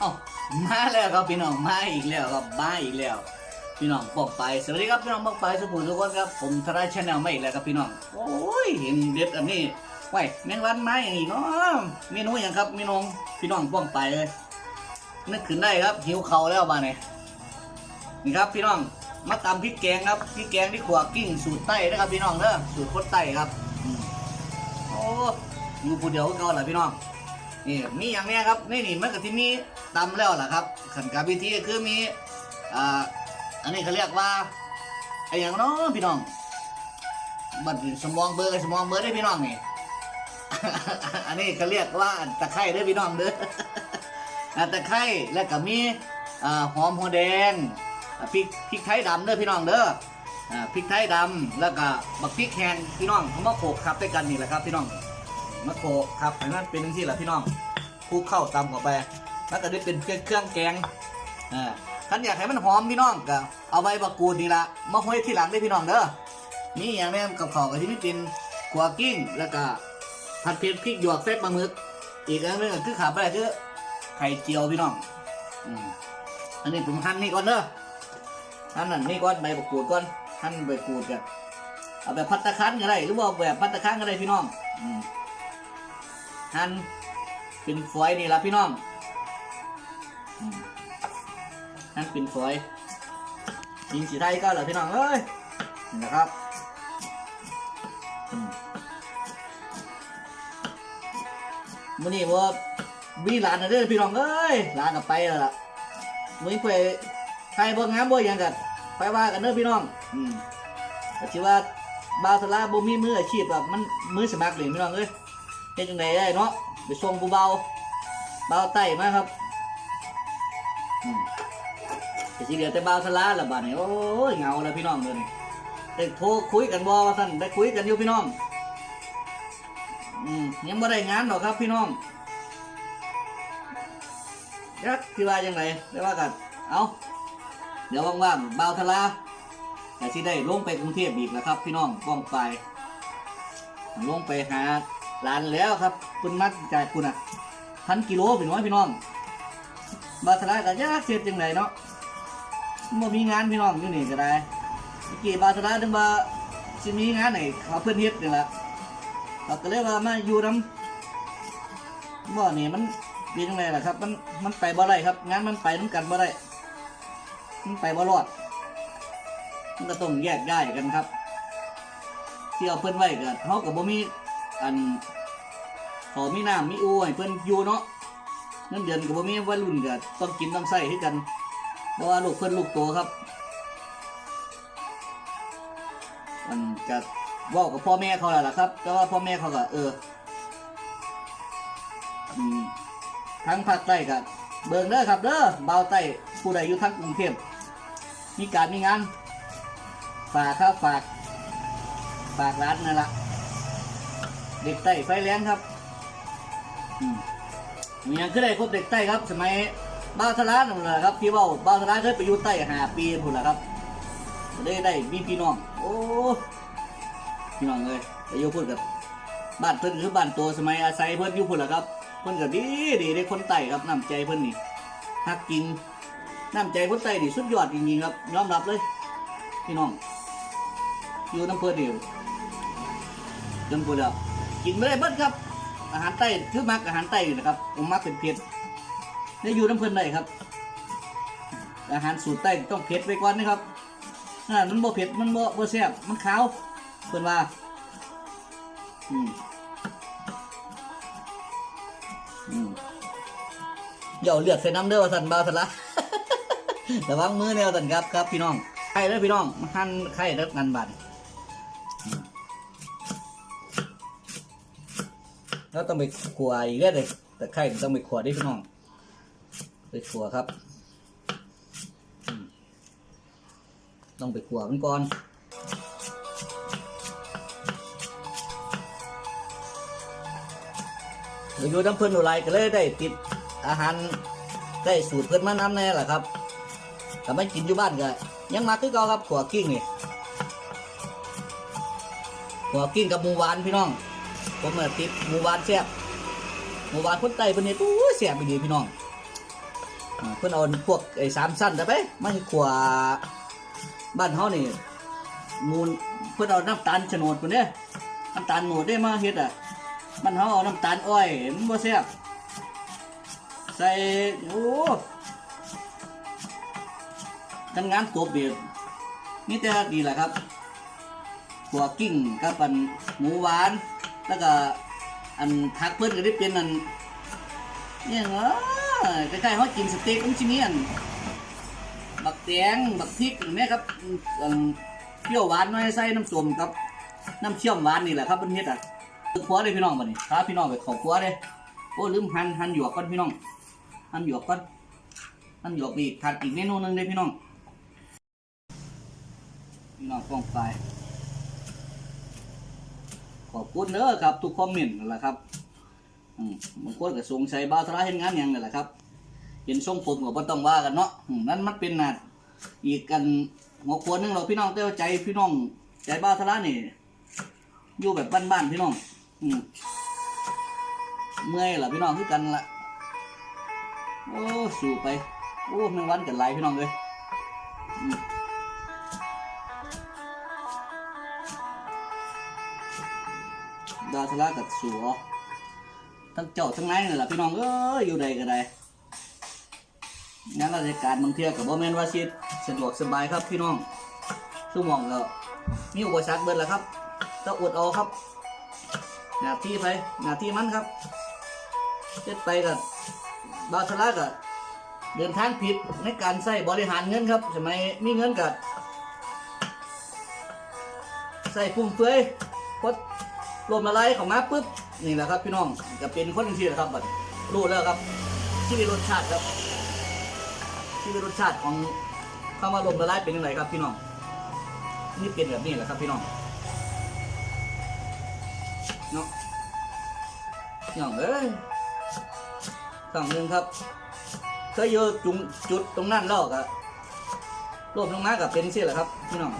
เอ้ามาแล้วครับพี่น้องมาอีกแล้วครับมาอีกแล้ว พี่น้องปอกไปสวัสดีครับพี่น้องปอกไปสุขุมทุกคนครับผมทรายชาแนลมาอีกแล้วครับพี่น้องโอ้ยเห็นเด็ดอันนี้ไว้แมงวันมาอย่างนี้เนาะเมนูอย่างครับพี่น้องพี่น้องป้องไปเลยนึกขึ้นได้ครับหิวเขาแล้วบ้านนี้นี่ครับพี่น้องมาตำพริกแกงครับพริกแกงที่ขวากิ้งสูตรใต้นะครับพี่น้องเด้อสูตรโคตรใต้ครับโอ้อยู่ผู้เดียวก็เหรอพี่น้อง นี่มีอย่างเนี้ยครับนี่นี่มันก็ที่มีตำแล้วล่ะครับขันกับวิธีคือมีอ่าอันนี้เขาเรียกว่าไอ้อย่างน้อพี่น้องบัดสมองเบอร์สมองเบอร์ได้พี่น้องนี่อันนี้เขาเรียกว่าตะไคร้เด้พี่น้องเด้อตะไคร้แล้วก็มีอ่าหอมหัวแดงพริกพริกไทยดำเด้อพี่น้องเด้อพริกไทยดำแล้วก็บักพริกแห้งพี่น้องเขามาโขกครับด้วยกันนี่แหละครับพี่น้อง มะโขกครับอันนั้นเป็นที่แหละพี่น้องคลุกเข้าตำเข้าไป แล้วก็ได้เป็นเครื่องเครื่องแกงอ่าท่านอยากให้มันหอมพี่น้องก็เอาใบบักกูดนี่ละมาห้อยที่หลังได้พี่น้องเด้อนี่อย่างนี้กับข้าวกับที่นี่เป็นขัวกิ้งแล้วก็ผัดเผ็ดพริกหยวกเส้นปลาหมึก อีกอันนึงก็คือขาดไปได้คือไข่เจียวพี่น้องอันนี้ผมหั่นนี่ก่อนเด้อหั่นนั่นนี่ก่อนใบบักกูดก่อนหั่นใบกูดกันเอาแบบพัตตะคันก็ได้หรือว่าแบบพัตตะคันก็ได้พี่น้องอื หั่นเป็นฝอยนี่ละพี่น้องหั่นเป็นฝอยยิงสีไทยก็เหรอพี่น้องเอ้ยนะครับมื่อนี้ว่าวีหลานนะเด้อพี่น้องเอ้ยหลานกับไปแล้วล่ะมื่อนี้ไปใครบ่งามบ่หยังกันไปว่ากันเด้อพี่น้อง อืมก็ชื่ว่าบาสลาบ่มีมืออาชีพแบบมันมือสมัครเลยพี่น้องเอ้ย เฮ็ดจังไดได้เนาะไปส่งผู้เบาเบาไต้มาครับแต่สิเหลือแต่เบาสลาละบาดนี้โอ้ยเงาแล้วพี่น้องเด้อนี่โทรคุยกันบ่ว่าท่านได้คุยกันอยู่พี่น้องอืมยังบ่ได้งานหรอกครับพี่น้องยักที่ว่าจังไดได้ว่ากันเอาเดี๋ยวว่างๆเบาทลาแต่สิได้ลงไปกรุงเทพอีกแล้วครับ พี่น้องป้องไปลงไปหา ร้านแล้วครับคุณมัดจากคุณอะพันกิโลพี่น้อยพี่น้อง บาสลาก็ยากเสียจังไรเนาะบ่มีงานพี่น้องอยู่นี่ก็ได้เมื่อกี้บาสลาถึงว่าสิมีงานไหนเขาเพื่อนเฮ็ดนี่แหละเราก็เลยว่ามาอยู่น้ำบ่อนี่มันเป็นจังไรล่ะครับ มันมันไปบ่ได้ครับ งานมันไปน้ำกันบ่ได้มันไปบ่รอดมันก็ต้องแยกย้ายกันครับที่เอาเพิ่อนไว้ก็เขากับบ่มี อันขอมีน้ำมีอูให้เพิ่อนอยู่เนาะเงินเดือนกับบ่อแมีวัยรุ่นก็ต้องกินต้องใส่ให้กันเพราะว่าลูกเพิ่อนลูกโตครับมันก็เว้ากับพ่อแม่เขาแหละล่ะครับแต่ว่าพ่อแม่เขาก็เออทั้งภาคใต้ก็เบิ่งเด้อครับเด้อเบาใต้ผู้ใดอยู่ทั้งกรุงเทพมีการมีงานฝากครับฝากฝากร้านนั่นแหละ เด็กใต้ไฟแรงครับอืมมีอย่างขึ้นได้ครบเด็กใต้ครับ สมัยบ้าวทลานั่นแหละครับพี่เว่าบ้าวทลาเคยไปอยู่ใต้หาปีพุ่นแหละครับได้ได้มีพี่น้อง โอ้พี่น้องเลยไปอยู่พุ่นกับบ้านเพิ่นคือบ้านโตสมัยอาศัยเพิ่นอยู่พุ่นแหละครับเพิ่นก็ดีดีได้คนใต้ครับน้ำใจเพิ่นนี่ฮักจริงน้ำใจคนใต้นี่สุดยอดจริงๆครับยอมรับเลยพี่น้องอยู่น้ำเพื่อเดียวจนพูดแล้ว กินไม่ได้เบิ้ครับ อาหารใต้คือมักอาหารใต้อยู่นะครับผมมักเป็นเผ็ดได้อยู่น้ำเพื่อนได้ครับ อาหารสูตรใต้ต้องเผ็ดไปก่อนนะครับถ้ามันบ่เผ็ดมันบ่บ่แซ่บมันขาวเพื่อนว่าอืมอืมอย่าเอาเลือดใส่น้ำเด้อว่าสันบาวสันละระวังมือแนวสันครับครับพี่น้องไข่เด้อพี่น้องหั่นไข่เด้อกันบัด แล้วต้องไปขัวอีกเรื่อยเลยแต่ไข่ต้องไปขัวด้วยพี่น้อง ไปขัวครับ ต้องไปขัวมันก่อนเราอยู่น้ำเพิ่อนอุไรก็เลยได้ติดอาหารได้สูตรเพิ่อนมาน้ำแน่แหละครับแต่ไม่กินอยู่บ้านก็ยังมาคือเก่าครับขัวกิ้งนี่ขัวกิ้งกับหมูหวานพี่น้อง ผมมาติดหมู่บ้านแซ่บหมู่บ้านคนใต้เป็นนี่ตู้แซ่บไปดีพี่น้องเพิ่นเอาพวกไอ้สามสั้นได้ไปมาขัวบ้านเฮานี่มูลเพิ่นเอาน้ำตาลโฉนดพุ่นเด้น้ำตาลโหนดได้มาเฮ็ดอะบ้านเฮาเอาน้ำตาลอ้อยมันบ่แซ่บใส่โอ้กันงานตัวเบียดนี่แต่ดีแหละครับหัวกิ้งกับอันหมูหวาน แล้วก็อันทักเพิ่นก็ได้เป็นอันเนี่ยเหรอใกล้ๆเขากินสเต็กมันชิมีอันบักแตงบักพริกอย่างนี้ครับเปรี้ยวหวานน้อยใส่น้ำส้มกับน้ำเชื่อมหวานนี่แหละครับเพิ่นเฮ็ดอะครัวเลยพี่น้องบัดนี้พาพี่น้องไปขอครัวเลยโอ้ลืมหั่นหั่นหยวกก่อนพี่น้องหั่นหยวกก่อนหั่นหยวกอีกถัดอีกเมนูนึงเลยพี่น้องพี่น้องป้องไป ขอบคุณเด้อครับ ทุกคอมเมนต์นั่นแหละครับอืมบางคนก็สงสัยบาวสลาเห็นงานหยังนั่นแหละครับ เห็นทรงผมก็บ่ต้องว่ากันเนาะอืมนั่นมันเป็นหนาอีกกันหัวควรนึงเราพี่น้องแต่ว่าใจพี่น้องใจบาวสลานี่ อยู่แบบบ้านๆพี่น้อง อืมเมื่อยล่ะพี่น้องคือกันล่ะโอ้ สู้ไป โอ้แมงวันกันหลายพี่น้องเลยอืม ดาทลากับสัวทั้งเจ้าทั้งนายนี่แหละพี่น้องเอ้ยอยู่ใดก็ได้งานราชการบางเที่ยกับบ่แม่นว่าสิสะดวกสบายครับพี่น้องชั่มองก็มีอุปสรรคเบิดแหละครับต้องอดเอาครับ หน้าที่ไปหน้าที่มันครับเจ็ดไปกับบาทลากับเดินทางผิดในการใช้บริหารเงินครับสมัยมีเงินกับใส่ฟุ่มเฟือยพด รวมละลายของมาปุ๊บนี่แหละครับพี่น้องจะเป็นคนที่แหละครับบัดรู้แล้วครับชีวิตรสชาติครับชีวิตรสชาติของคำว่ารวมละลายเป็นยังไงครับพี่น้องนี่เป็นแบบนี้แหละครับพี่น้องเนาะพี่น้องเอ้ยฝั่งหนึ่งครับเคยอยู่จุงจุดตรงนั้นล้วก็รวมลงมากับเป็นสิแหละครับพี่น้อง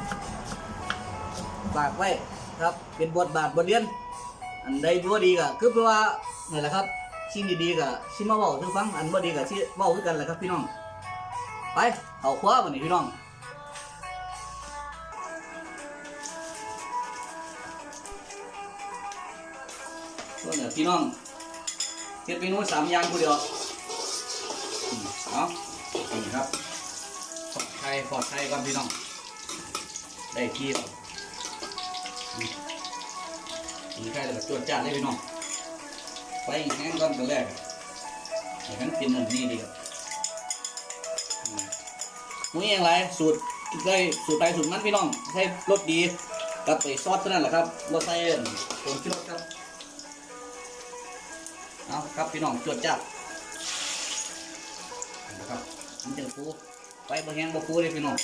ฝากไว้ ครับ เป็นบทบาทบทเรียน อันใดบ่ดีก็คือเพราะว่านี่แหละครับสิ่งดีๆก็สิมาเว้าสู่ฟังอันบ่ดีก็สิเว้าคือกันแหละครับพี่น้อง ไปเอาคว้าบัดนี้พี่น้องส่วนเนี่ยพี่น้องเฮ็ดเมนูสามอย่างผู้เดียวอืมเอานี่ครับปอดไข่ปอดไข่ก่อนพี่น้อง ได้ ที่แล้วมีใครจวจจัดเลยพี่น้องไปแห้งก่อนกันแรกอย่างนั้นกินอันนี้ดีกว่ามหมุ้ยอย่างไรสูตรได้สูตรไปสูตรมันพี่น้องใช้รสดีกับไอซอสเท่านั้นแหละครับรสใส่ผงชูรสครับเอาครับพี่น้องตรวจจัดนะครับมันจะฟูไปบะแห้งบะฟูเลยพี่น้อง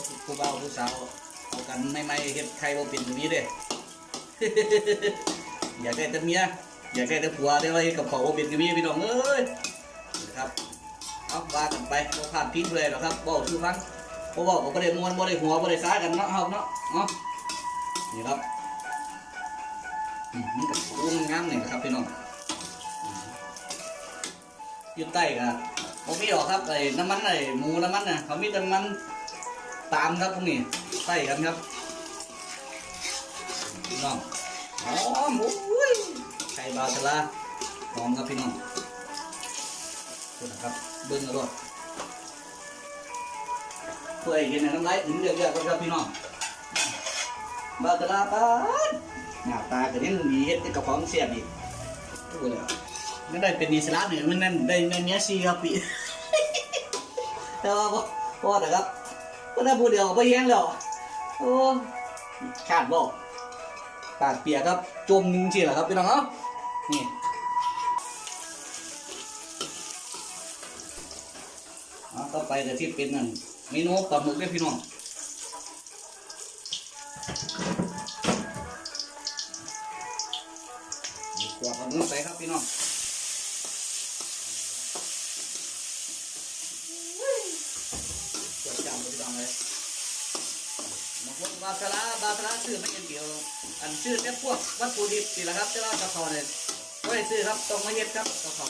ดผู้บ่าวผู้สาวเอากันไม่ไม่เฮ็ดใครบ่เป็นแบบนี้เด้อยากได้แต่เมียอยากได้แต่ผัวได้ว่าเฮ็ดกับเขาบ่เป็นแบบนี้พี่น้องเอ้ยครับเอาว่ากันไปบ่พลาดพิงเลยหรอครับเว้าสู่ฟังบ่เว้าก็บ่ได้มวนบ่ได้หัวบ่ได้สายกันเนาะเฮาเนาะเนาะนี่ครับอืมมันก็อู้งามนี่นะครับพี่น้องอืมอยู่ใต้ก็บ่มีหรอกครับไอ้น้ำมันไอ้หมูน้ำมันน่ะเขามีแต่น้ำมัน ตามครับพวกนี้ใส่กันครับพี่น้องหอมอุ้ยไข่บาสลาหอมครับพี่น้องดูนะครับเบิ้งกระโดดเพื่อให้เห็นในน้ำลายถึงเยอะๆครับพี่น้องบาสลาปาดหน้าตาก็ยังดีเฮ็ดกับของเสียบอีกดูเลยไม่ได้เป็นอิสลามเนี่ยมันนั่นได้ในเมียซีครับพี่แต่ว่าพ่อพ่อนะครับ ก็ได้พูดเดียวก็แย้งแล้วโอ้ขาดบอกปากเปียกครับจมหนึ่งทีแหรอครับพี่น้องเอ้านี่เอาต่อไปจะที่เป็นนั่นเมนูปลาหมึกเด้พี่น้อง พวกวัตถุดิบนี่แหละครับแต่ว่ากระเพาะเนี่ยไม่ได้ซื้อครับต้องมาเฮ็ดครับต้องเขา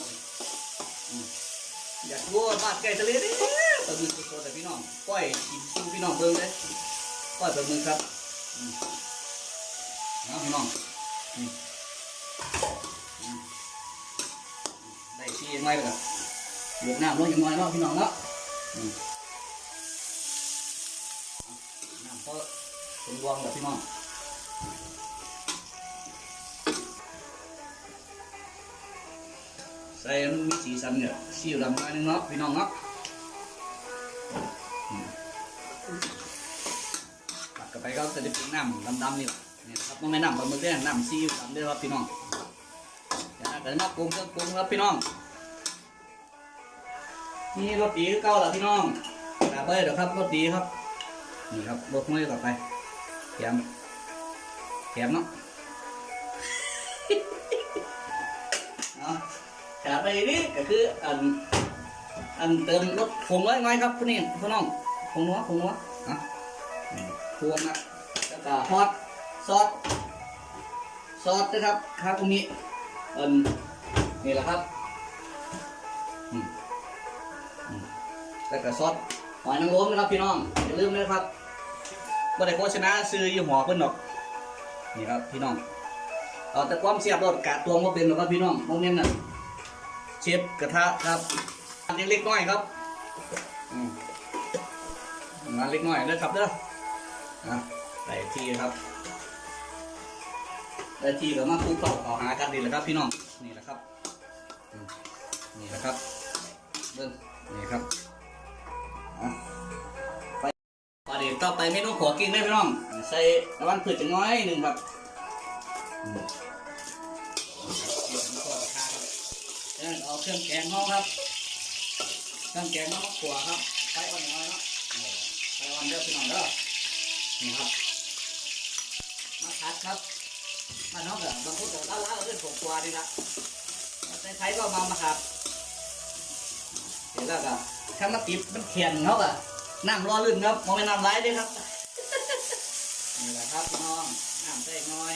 อืมอยากรู้ว่าบ้านไก่ทะเลนี่ปลาหมึกตัวแต่พี่น้องก้อยกินสู้พี่น้องเบิ่งเลยก้อยปลาหมึกครับอืมเอาพี่น้องอืมอืมได้ที่ยังไงล่ะหยดน้ำลงอย่างน้อยเนาะพี่น้องเนาะอืมน้ำเพราะเป็นวงแบบพี่น้อง ใส่มันมีสีสันเนี่ยสีดำหน่อยนึงเนาะพี่น้องเนาะตักกันไปก็จะได้เป็นน้ำดำๆนี่แหละนี่นะครับมันไม่น้ำปลาหมึกเนี่ยน้ำซีอิ๊วดำเด้ครับพี่น้องเดี๋ยวนะเดี๋ยวมาปรุงเครื่องปรุงครับพี่น้องนี่รสดีเก่าละพี่น้องตาเบ้ยเดี๋ยวครับรสดีครับ นี่ครับรสมือต่อไปแถมแถมเนาะ ขาไปนี่ก็คืออันอันเติมรสผงไว้ไว้ครับพี่นี่พี่น้องผงนัวผงนัวอะพวงนะแล้วก็ฮอตซอสซอสนะครับคาคุมิอันนี่แหละครับแล้วก็ซอสหอยนางรมนะครับพี่น้องอย่าลืมนะครับบ่ได้โฆษณาซื้อยี่ห้อเพิ่นดอกนี่ครับพี่น้องเอาแต่ความเสียบรสกาดตวงมาเป็นหรอกครับพี่น้องโมเมนต์น่ะ เชฟกระทะครับอันเล็กๆน้อยครับมงานเล็กน้อยเด้อครับเด้ออะใส่ทีครับได้ทีแล้วมาคู่เข้าเอาหากันดีแหละครับ พี่น้องนี่แหละครับนี่แหละครับเบิ้งนี่ครับอะไปประเดี๋ยวต่อไปเมนูขัวกิ้งได้พี่น้อง ใส่น้ำมันพืชจังน้อยหนึ่งครับ เครื่องแกงเขาครับเครื่องแกงเขามาขัวครับไปอ่อนน้อยเนาะโอ้อ่อนเด้อพี่น้องเด้อนี่ครับมาคัดครับมาน้องกับบางคนก็เล่าเล่าเรื่องของตัวดีละในไทยก็มามาครับเห็นแล้วก็ถ้ามาติดมันเขียนเขาอะน้ำร้อนลื่นครับมองเป็นน้ำไหลด้ครับนี่แหละครับพี่น้องน้ำใส่น้อย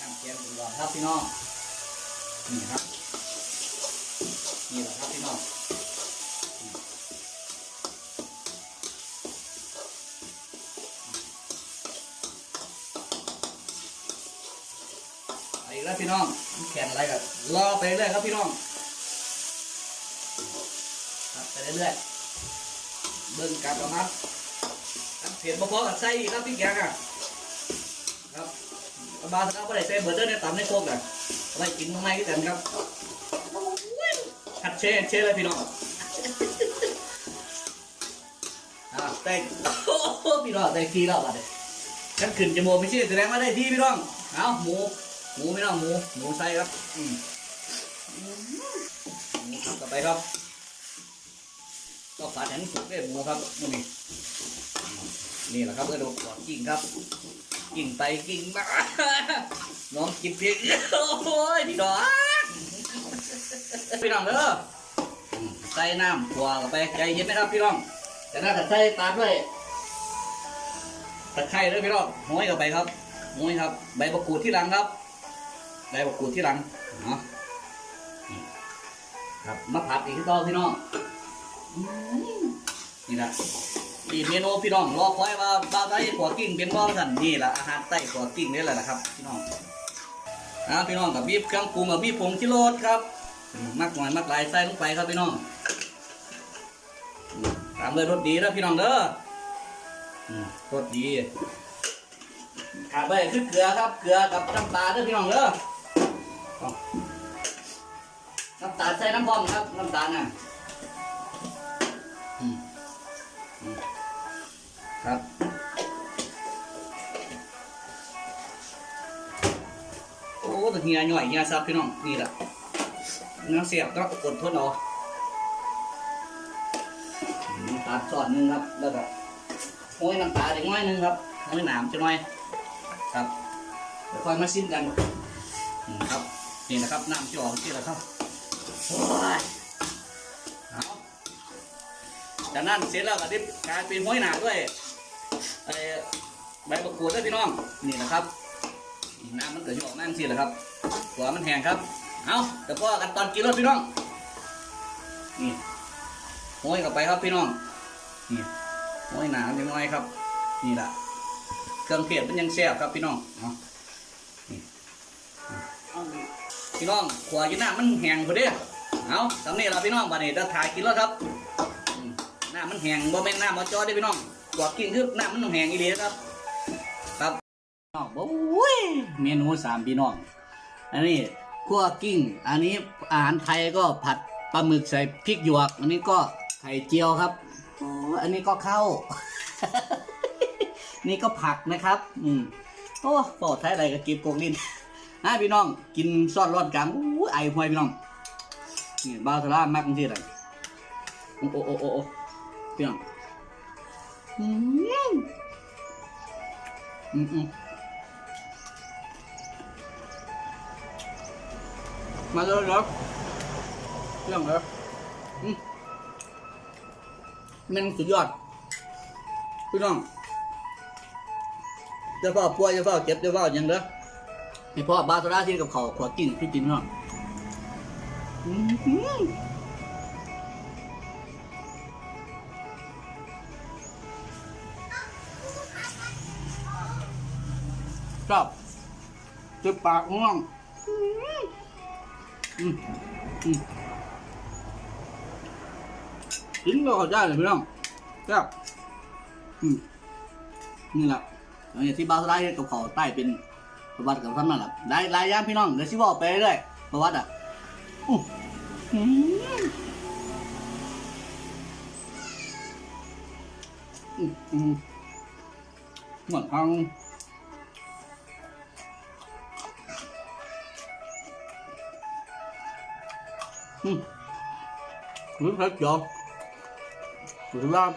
น้ำเขียนก่อนครับพี่น้องนี่ครับ น้องแข่งอะไรกันรอไปเรื่อยครับพี่น้องครับไปเรื่อยเบิ่งการประมาทอันเผ็ดบ่พอกับไส้อีกครับพี่แกงอะครับบาสครับก็ได้ใส่เบอร์เดอร์ในตำในโคกอะเอาไว้กินมื้อใหม่กันครับหัดเชนเชนเลยพี่น้องอ่าได้โอ้พี่น้องได้ทีแล้วบัดนี้ฉันขึ้นจมูกไม่ใช่แสดงว่าได้ทีพี่น้องเอาหมู หมูพี่น้องหมูหมูใส่ครับอืมหมูครับต่อไปครับ ก็ฝาดแหนสุกได้หมูครับนี่นี่แหละครับเออดูก่อนกิ่งครับ กิ่งไปกิ่งมาน้องกินเพียงโอ้ยพี่น้องพี่น้องเด้ออืมใส่น้ำขัวเข้าไปใจเย็นนะครับพี่น้องแต่ถ้าใส่ตามด้วยตะไคร้ด้วยพี่น้องห้อยเข้าไปครับห้อยครับ ใบมะกรูดที่หลังครับ ใบมะกรูดที่หลังเนาะนี่ครับมาผัดอีกที่ต่อพี่น้องอืมนี่แหละนี่เมนูพี่น้องรอคอยว่าบ้าวไต้ขัวกิ้งเป็นบ้าวสันนี่แหละอาหารใต้ขัวกิ้งนี่แหละนะครับ พี่น้องอ่าพี่น้องกับบีบเครื่องปรุงกับบีบผงชิโรสครับมักหน่อยมักหลายใส่ลงไปครับพี่น้องอืมตามเลยรสดีแล้วพี่น้องเด้ออืมรสดีขาดไปคือเกลือครับเกลือกับน้ำตาลเด้อพี่น้องเด้อเอา น้ำตาลใส่น้ำพร้อมครับ น้ำตาลน่ะครับ โอ้แต่เฮียหน่อยเฮียซับพี่น้อง นี่แหละน้ำเสียบก็กดทนเอาน้ำตาลซอดหนึงครับ แล้วก็โอ้ยน้ำตาลอีกน้อยหนึงครับโอ้ยหนามจะน้อย ครับเดี๋ยวค่อยมาซิมกัน นี่นะครับน้ำจะออกที่แล้วครับโอ้ยเอาจากนั้นเสร็จแล้วก็ดิบกลายเป็นห้อยหนาด้วยไอ้ใบมะกรูดด้วยพี่น้องนี่นะครับน้ำมันเกิดจะออกนั่นสิแหละครับหัวมันแห้งครับเอาแต่พ่อกันตอนกินรถพี่น้องนี่ห้อยเข้าไปครับพี่น้องนี่ห้อยหนาจังน้อยครับ นี่แหละเครื่องเทศมันยังแซ่บครับพี่น้องเอานี่ พี่น้องขวาอยู่หน้ามันแห้งพอดีเอาสำเนี้เราพี่น้องบัดนี้จะถ่ายกินแล้วครับหน้ามันแห้งบ่แม่นหน้ามาจอได้พี่น้องขวากินคือหน้ามันแห้งอีหลีครับ ครับน้องโอ้ยเมนูสามพี่น้อง อันนี้คั่วกิ้ง อันนี้อาหารไทยก็ผัดปลาหมึกใส่พริกหยวก อันนี้ก็ไข่เจียวครับอันนี้ก็ข้าวนี่ก็ผักนะครับ อืมโอ้ปอดไทยอะไรก็กินโกงลิน นะพี่น้องกินซ่อนรอดกลางอู้ไอหวยพี่น้องนี่บาสลามากจริงๆเลยโอ้โอ้โอ้โอ้โอพี่น้องอืมอืมอืมมาเลยเหรอเรื่องเหรออืมแมันสุดยอดพี่น้องจะเฝ้าป่วยจะเฝ้าเจ็บจะเฝ้าหยังเด้อ ให้พ่อบาสราที่กับเขาวขวกินพี่กินพี่น้องอื้อหือชอบจ็บปากง่วงอืมอืมกินก็เข้าใจเลยพี่น้องครับอืมนี่แหละอย่างที่บาสไลด์กับเขาใต้เป็น ประวัติกับท่านนั่นแหละได้หลายอย่างพี่น้องเดี๋ยวชิบอกไปเรื่อยๆประวัติอะอื้อหืออืมอืมเหมือนทาง Ừ. Nước hết chưa? Được lắm.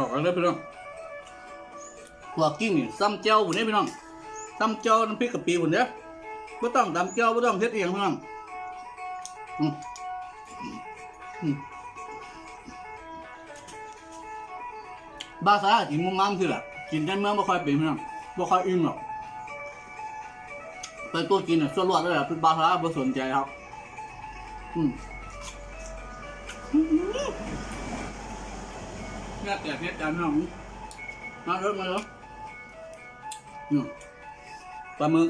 Nhưng nó khó cười được. Ờ, ở đây bên đó. หัวกิ้งนี่ซ้ำเจ้าบุญนี้พี่น้องซ้ำเจ้าน้ำพริกกะปิบุญเนี้ยไม่ต้องตำเจ้าไม่ต้องเฮ็ดเองพี่น้องอืมอืมบาซากินมุมมามคือแหละกินได้เมื่อไม่ค่อยเป็นพี่น้องไม่ค่อยอิ่มหรอกเป็นตัวกินอะส่วนรวดเลยอะเป็นบาซาร่าไม่สนใจครับ อืม แค่แต่แค่จานน้องมาเริ่มมาแล้วอืมปลาหมึก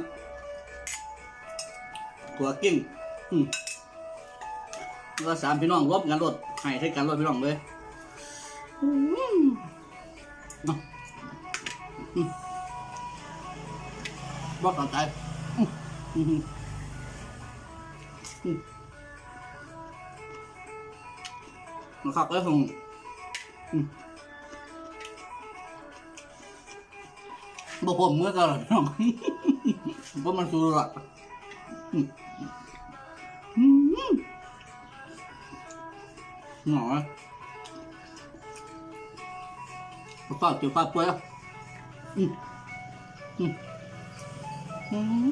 ตัวกิ้งอืมแล้วก็สามพี่น้องรบกันรถให้ให้กันรถพี่น้องเลยอืมบอกต่อใจอืมอืมนะครับแล้วส่งอืม บอกผมเมื่อก่อนน้องเพราะมันสุดละหน่อยข้าวเกี่ยวข้าวเปลือยอืมอืมอืม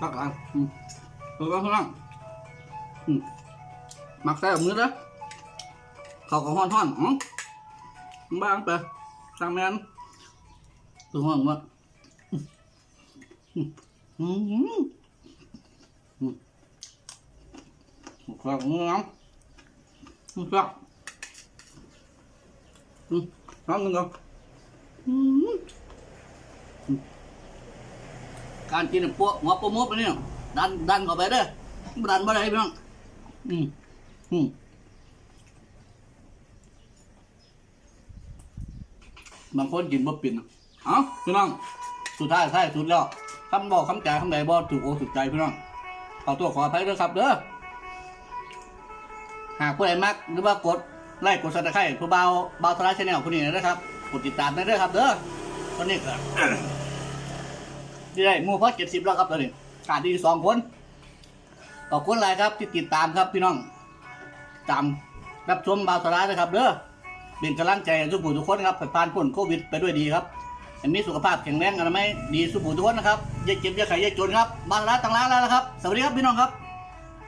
ตักอะอืมตัวก็ข้างล่าง หมักใส่กับมือแล้วเขาก็ห้อนห้อนอ๋อบ้างไปทางแมนตัวห้อนวะอืมอืมอืมอืมองน้ำอืมครับอืมน้ำหนึ่งก่อนอืมการกินพวกหัวปมทไปเนี่ยดันดันเข้าไปเด้อดันบ่ได้พี่น้อง อืมอืมบางคนกินบ่เป็นเอ้าพี่น้อง สุดท้ายท้ายสุดแล้วคำบอกคำจ่ายคำใดบ่ถูกอกถูกใจพี่น้องขอตัวขออภัยด้วยครับเด้อ หากผู้ใดมักหรือว่ากดไลค์กดซับสไครต์ผู้เบาเบาทราชแนลคนนี้นะครับกดติดตามได้ด้วยครับเด้อคนนี้ก็ที่ได้หมู่พอเจ็ดสิบแล้วครับตอนนี้ขาดดีสองคน ขอบคุณหลายครับที่ติดตามครับพี่น้อง ตามรับชมบาวสาระนะครับเด้อเป็นกำลังใจให้ทุกผู้ทุกคนครับผ่านพ้นโควิดไปด้วยดีครับ อันนี้สุขภาพแข็งแรงกันไหมดีสุขผู้ทุกคนนะครับอย่าเจ็บอย่าไข้อย่าจนครับบาวสานต่างร้านแล้วนะครับ สวัสดีครับพี่น้องครับ